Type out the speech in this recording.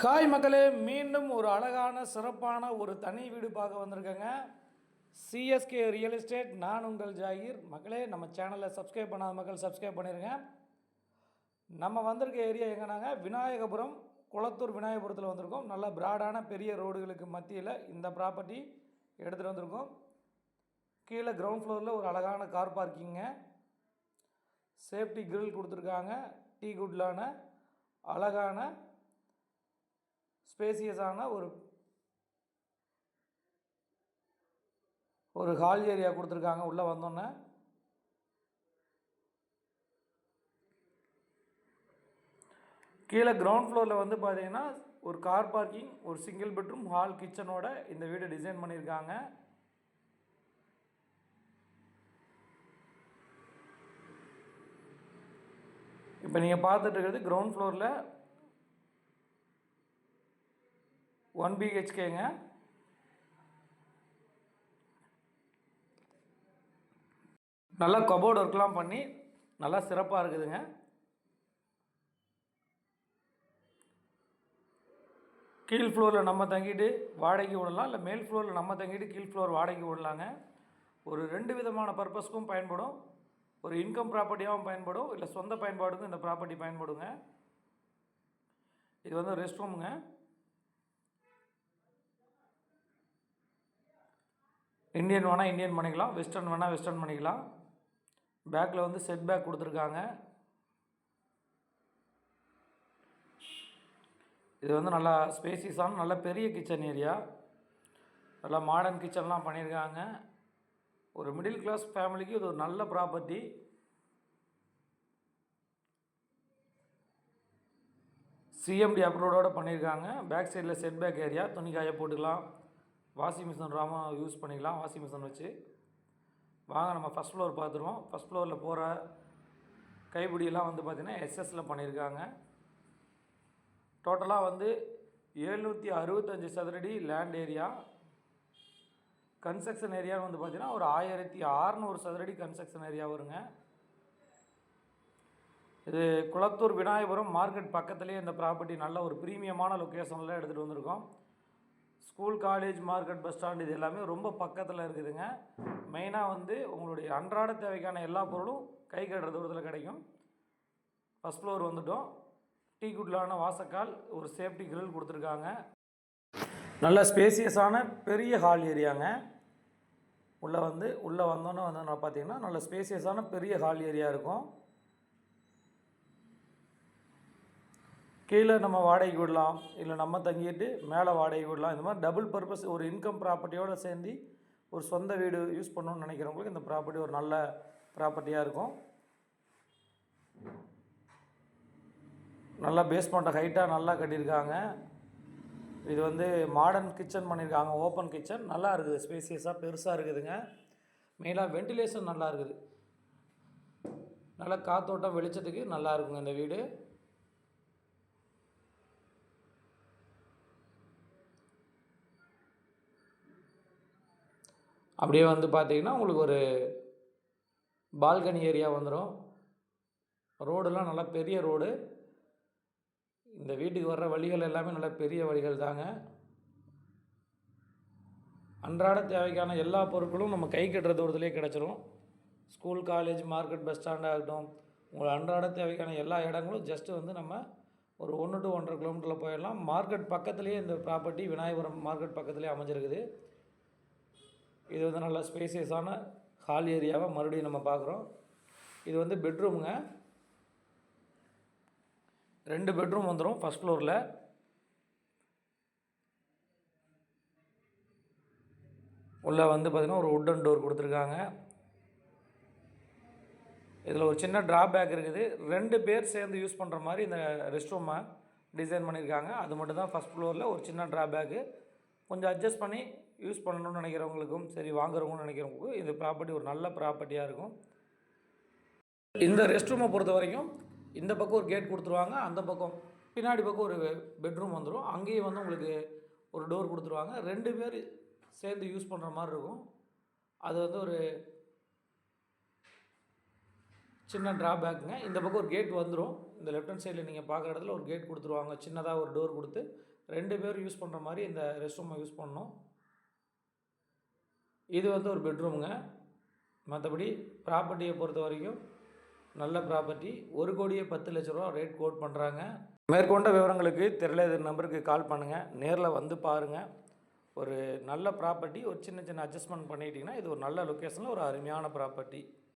Hi மக்களே மீண்டும் ஒரு அழகான சிறப்பான ஒரு தனி வீடு பார்க்க வந்திருக்கேங்க. சிஎஸ்கே ரியல் எஸ்டேட் நான் உங்கள் ஜாகிர். மக்களே நம்ம சேனலை சப்ஸ்கிரைப் பண்ணாத மக்கள் சப்ஸ்கிரைப் பண்ணிடுங்க நம்ம வந்திருக்க ஏரியா எங்கன்னாங்க விநாயகபுரம் குளத்தூர் விநாயகபுரத்தில் வந்திருக்கோம். நல்ல பிராடான பெரிய ரோடுகளுக்கு மத்தியில் இந்த ப்ராப்பர்ட்டி எடுத்துகிட்டு வந்திருக்கோம். கீழே கிரவுண்ட் ஃப்ளோரில் ஒரு அழகான கார் பார்க்கிங்க சேஃப்டி கிரில் கொடுத்துருக்காங்க. டீ குட்லான அழகான ஸ்பேசியஸான ஒரு ஒரு ஹால் ஏரியா கொடுத்துருக்காங்க. உள்ளே வந்தோன்னே கீழே கிரவுண்ட் ஃப்ளோரில் வந்து பார்த்தீங்கன்னா ஒரு கார் பார்க்கிங் ஒரு சிங்கிள் பெட்ரூம் ஹால் கிச்சனோட இந்த வீடு டிசைன் பண்ணியிருக்காங்க. இப்போ நீங்கள் பார்த்துட்டு இருக்கிறது கிரவுண்ட் ஃப்ளோரில் ஒன் பிஹெச்கேங்க நல்லா கபோர்டு ஒர்க்லாம் பண்ணி நல்லா சிறப்பாக இருக்குதுங்க. கீழ் ஃப்ளோரில் நம்ம தங்கிட்டு வாடகைக்கு விடலாம் இல்லை மேல் ஃப்ளோரில் நம்ம தங்கிட்டு கீழ் ஃப்ளோர் வாடகைக்கு விடலாங்க. ஒரு ரெண்டு விதமான பர்பஸ்க்கும் பயன்படும். ஒரு இன்கம் ப்ராப்பர்ட்டியாகவும் பயன்படும் இல்லை சொந்த பயன்பாடுக்கும் இந்த ப்ராப்பர்ட்டி பயன்படுங்க. இது வந்து ரெஸ்ட் ரூமுங்க இந்தியன் வேணால் இந்தியன் பண்ணிக்கலாம் வெஸ்டர்ன் வேணால் வெஸ்டர்ன் பண்ணிக்கலாம். பேக்கில் வந்து செட் பேக் கொடுத்துருக்காங்க. இது வந்து நல்லா ஸ்பேசியஸான நல்ல பெரிய கிச்சன் ஏரியா நல்லா மாடர்ன் கிச்சன்லாம் பண்ணியிருக்காங்க ஒரு மிடில் கிளாஸ் ஃபேமிலிக்கு இது ஒரு நல்ல ப்ராப்பர்ட்டி சிஎம்டி அப்ரூவோடு பண்ணியிருக்காங்க பேக் சைடில் செட் பேக் ஏரியா துணி காய போட்டுக்கலாம். வாஷிங் மிஷின் ராம யூஸ் பண்ணிக்கலாம் வாஷிங் மிஷின் வச்சு. வாங்க நம்ம ஃபஸ்ட் ஃப்ளோர் பார்த்துருவோம். ஃபஸ்ட் ஃப்ளோரில் போகிற கைப்பிடியெல்லாம் வந்து பார்த்திங்கன்னா எஸ்எஸில் பண்ணியிருக்காங்க டோட்டலாக வந்து எழுநூற்றி அறுபத்தஞ்சி சதுரடி லேண்ட் ஏரியா கன்ஸ்ட்ரக்ஷன் ஏரியான்னு வந்து பார்த்திங்கன்னா ஒரு ஆயிரத்தி அறநூறு சதுரடி கன்ஸ்ட்ரக்ஷன் ஏரியா வருங்க. இது குளத்தூர் விநாயகபுரம் மார்க்கெட் பக்கத்துலேயே இந்த ப்ராப்பர்ட்டி நல்ல ஒரு ப்ரீமியமான லொக்கேஷனில் எடுத்துகிட்டு வந்திருக்கோம். School college market bus stand இது எல்லாமே ரொம்ப பக்கத்தில் இருக்குதுங்க. மெயினாக வந்து உங்களுடைய அன்றாட தேவைக்கான எல்லா பொருளும் கை கட்டுற தூரத்தில் கிடைக்கும். ஃபஸ்ட் ஃப்ளோர் வந்துட்டோம். டீ குட்லான வாசக்கால் ஒரு சேஃப்டி கிரில் கொடுத்துருக்காங்க. நல்ல ஸ்பேசியஸான பெரிய ஹால் ஏரியாங்க உள்ளே வந்து உள்ளே வந்தோன்னே வந்து பார்த்தீங்கன்னா நல்ல ஸ்பேசியஸான பெரிய ஹால் ஏரியா இருக்கும். கீழே நம்ம வாடகைக்கு விடலாம் இல்லை நம்ம தங்கிட்டு மேலே வாடகைக்கு விடலாம். இந்த மாதிரி டபுள் பர்பஸ் ஒரு இன்கம் ப்ராப்பர்ட்டியோடு சேர்ந்து ஒரு சொந்த வீடு யூஸ் பண்ணணும்னு நினைக்கிறவங்களுக்கு இந்த ப்ராப்பர்ட்டி ஒரு நல்ல ப்ராப்பர்ட்டியாக இருக்கும். நல்லா பேஸ்மெண்ட்டை ஹைட்டாக நல்லா கட்டியிருக்காங்க. இது வந்து மாடர்ன் கிச்சன் பண்ணியிருக்காங்க ஓப்பன் கிச்சன் நல்லா இருக்குது ஸ்பேசியஸாக பெருசாக இருக்குதுங்க. மெயினாக வென்டிலேஷன் நல்லா இருக்குது. நல்லா காத்தோட்டம் வெளிச்சத்துக்கு நல்லா இருக்குங்க இந்த வீடு. அப்படியே வந்து பார்த்தீங்கன்னா உங்களுக்கு ஒரு பால்கனி ஏரியா வந்துடும் ரோடெல்லாம் நல்லா பெரிய ரோடு. இந்த வீட்டுக்கு வர்ற வழிகள் எல்லாமே நல்ல பெரிய வழிகள் தாங்க. அன்றாட தேவைக்கான எல்லா பொருட்களும் நம்ம கை கட்டுற தூரத்துலேயே கிடச்சிரும். ஸ்கூல் காலேஜ் மார்க்கெட் பஸ் ஸ்டாண்டாகட்டும் உங்கள் அன்றாட தேவைக்கான எல்லா இடங்களும் ஜஸ்ட்டு வந்து நம்ம ஒரு ஒன்று டு ஒன்றரை கிலோமீட்டரில் போயிடலாம். மார்க்கெட் பக்கத்துலேயே இந்த ப்ராப்பர்ட்டி விநாயகபுரம் மார்க்கெட் பக்கத்துலேயே அமைஞ்சிருக்குது. இது வந்து நல்ல ஸ்பேசியஸான ஹால் ஏரியாவை மறுபடியும் நம்ம பார்க்குறோம். இது வந்து பெட்ரூமுங்க. ரெண்டு பெட்ரூம் வந்துடும் ஃபஸ்ட் ஃப்ளோரில். உள்ளே வந்து பார்த்திங்கன்னா ஒரு உட்டன் டோர் கொடுத்துருக்காங்க. இதில் ஒரு சின்ன ட்ராபேக் இருக்குது. ரெண்டு பேர் சேர்ந்து யூஸ் பண்ணுற மாதிரி இந்த ரெஸ்ட் ரூமை டிசைன் பண்ணியிருக்காங்க. அது மட்டும் தான் ஃபஸ்ட் ஃப்ளோரில் ஒரு சின்ன ட்ராபேக்கு கொஞ்சம் அட்ஜஸ்ட் பண்ணி யூஸ் பண்ணணும்னு நினைக்கிறவங்களுக்கும் சரி வாங்குறவங்கன்னு நினைக்கிறவங்களுக்கும் இந்த ப்ராப்பர்ட்டி ஒரு நல்ல ப்ராப்பர்ட்டியாக இருக்கும். இந்த ரெஸ்ட் ரூமை பொறுத்த வரைக்கும் இந்த பக்கம் ஒரு கேட் கொடுத்துருவாங்க அந்த பக்கம் பின்னாடி பக்கம் ஒரு பெட்ரூம் வந்துடும் அங்கேயும் வந்து உங்களுக்கு ஒரு டோர் கொடுத்துருவாங்க. ரெண்டு பேர் சேர்ந்து யூஸ் பண்ணுற மாதிரி இருக்கும். அது வந்து ஒரு சின்ன ட்ராபேக்குங்க இந்த பக்கம் ஒரு கேட் வந்துடும் இந்த லெஃப்ட் ஹேண்ட் சைடில் நீங்கள் பார்க்குற இடத்துல ஒரு கேட் கொடுத்துருவாங்க. சின்னதாக ஒரு டோர் கொடுத்து ரெண்டு பேரும் யூஸ் பண்ணுற மாதிரி இந்த ரெஸ்ட் ரூமை யூஸ் பண்ணணும். இது வந்து ஒரு பெட்ரூமுங்க. மற்றபடி ப்ராப்பர்ட்டியை பொறுத்த வரைக்கும் நல்ல ப்ராப்பர்ட்டி. ஒரு கோடியே பத்து லட்ச ரூபா ரேட் கோட் பண்ணுறாங்க மேற்கொண்ட விவரங்களுக்கு தெரியாத இது நம்பருக்கு கால் பண்ணுங்கள் நேரில் வந்து பாருங்கள் ஒரு நல்ல ப்ராப்பர்ட்டி ஒரு சின்ன சின்ன அட்ஜஸ்ட்மெண்ட் பண்ணிட்டீங்கன்னா இது ஒரு நல்ல லொக்கேஷனில் ஒரு அருமையான ப்ராப்பர்ட்டி.